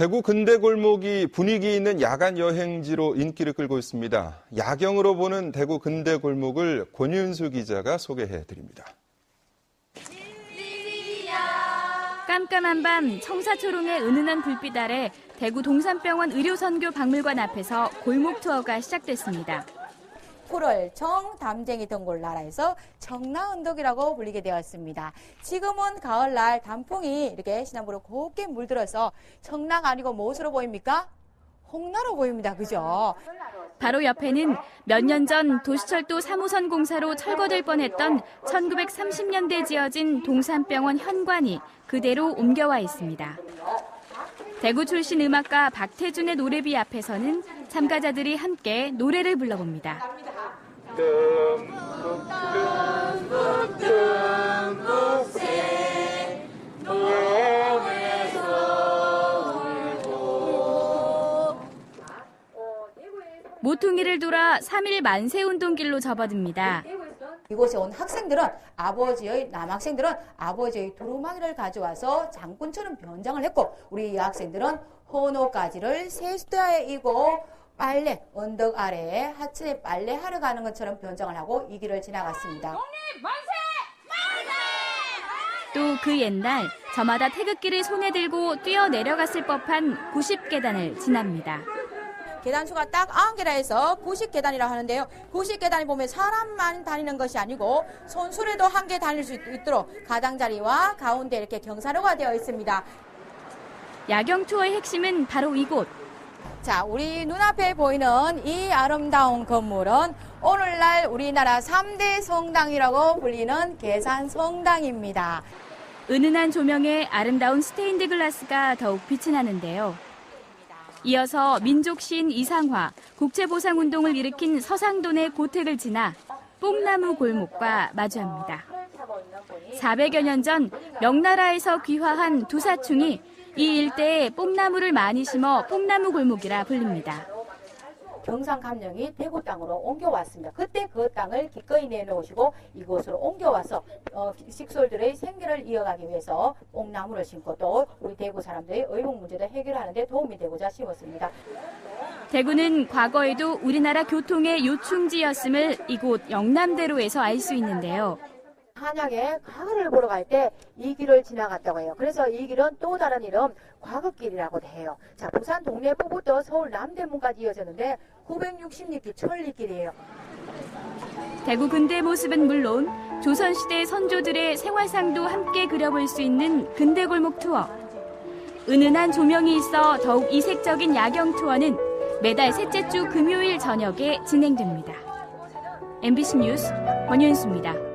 대구 근대 골목이 분위기 있는 야간 여행지로 인기를 끌고 있습니다. 야경으로 보는 대구 근대 골목을 권윤수 기자가 소개해 드립니다. 깜깜한 밤 청사초롱의 은은한 불빛 아래 대구 동산병원 의료선교 박물관 앞에서 골목 투어가 시작됐습니다. 풀을 정담쟁이 덩굴 나라에서 청라언덕이라고 불리게 되었습니다. 지금은 가을날 단풍이 이렇게 시나무로 곱게 물들어서 청라가 아니고 무엇으로 보입니까? 홍나로 보입니다. 그죠? 바로 옆에는 몇 년 전 도시철도 3호선 공사로 철거될 뻔했던 1930년대 지어진 동산병원 현관이 그대로 옮겨와 있습니다. 대구 출신 음악가 박태준의 노래비 앞에서는 참가자들이 함께 노래를 불러봅니다. 모퉁이를 돌아 3일 만세 운동길로 접어듭니다. 이곳에 온 학생들은 아버지의 남학생들은 아버지의 두루마기를 가져와서 장군처럼 변장을 했고 우리 여학생들은 헌호가지를 세수대에 이고 빨래 언덕 아래에 하천에 빨래하러 가는 것처럼 변장을 하고 이 길을 지나갔습니다. 또 그 옛날 저마다 태극기를 손에 들고 뛰어 내려갔을 법한 90계단을 지납니다. 계단 수가 딱 9개라 해서 90계단이라고 하는데요. 90계단이 보면 사람만 다니는 것이 아니고 손수레도 한 개 다닐 수 있도록 가장자리와 가운데 이렇게 경사로가 되어 있습니다. 야경 투어의 핵심은 바로 이곳. 자, 우리 눈앞에 보이는 이 아름다운 건물은 오늘날 우리나라 3대 성당이라고 불리는 계산 성당입니다. 은은한 조명에 아름다운 스테인드 글라스가 더욱 빛이 나는데요. 이어서 민족 시인 이상화, 국채보상운동을 일으킨 서상돈의 고택을 지나 뽕나무 골목과 마주합니다. 400여 년 전 명나라에서 귀화한 두 사충이 이 일대에 뽕나무를 많이 심어 뽕나무 골목이라 불립니다. 경상 감령이 대구 땅으로 옮겨왔습니다. 그때 그 땅을 기꺼이 내놓으시고 이곳으로 옮겨와서 어, 식솔들의 생계를 이어가기 위해서 뽕나무를 심고 또 우리 대구 사람들의 의복 문제도 해결하는 데 도움이 되고자 심었습니다. 대구는 과거에도 우리나라 교통의 요충지였음을 이곳 영남대로에서 알 수 있는데요. 한양에 가을을 보러 갈 때 이 길을 지나갔다고 해요. 그래서 이 길은 또 다른 이름 과거길이라고도 해요. 자, 부산 동래포부터 서울 남대문까지 이어졌는데 960리길 천리길이에요. 대구 근대 모습은 물론 조선시대 선조들의 생활상도 함께 그려볼 수 있는 근대 골목 투어. 은은한 조명이 있어 더욱 이색적인 야경 투어는 매달 셋째 주 금요일 저녁에 진행됩니다. MBC 뉴스 권윤수입니다.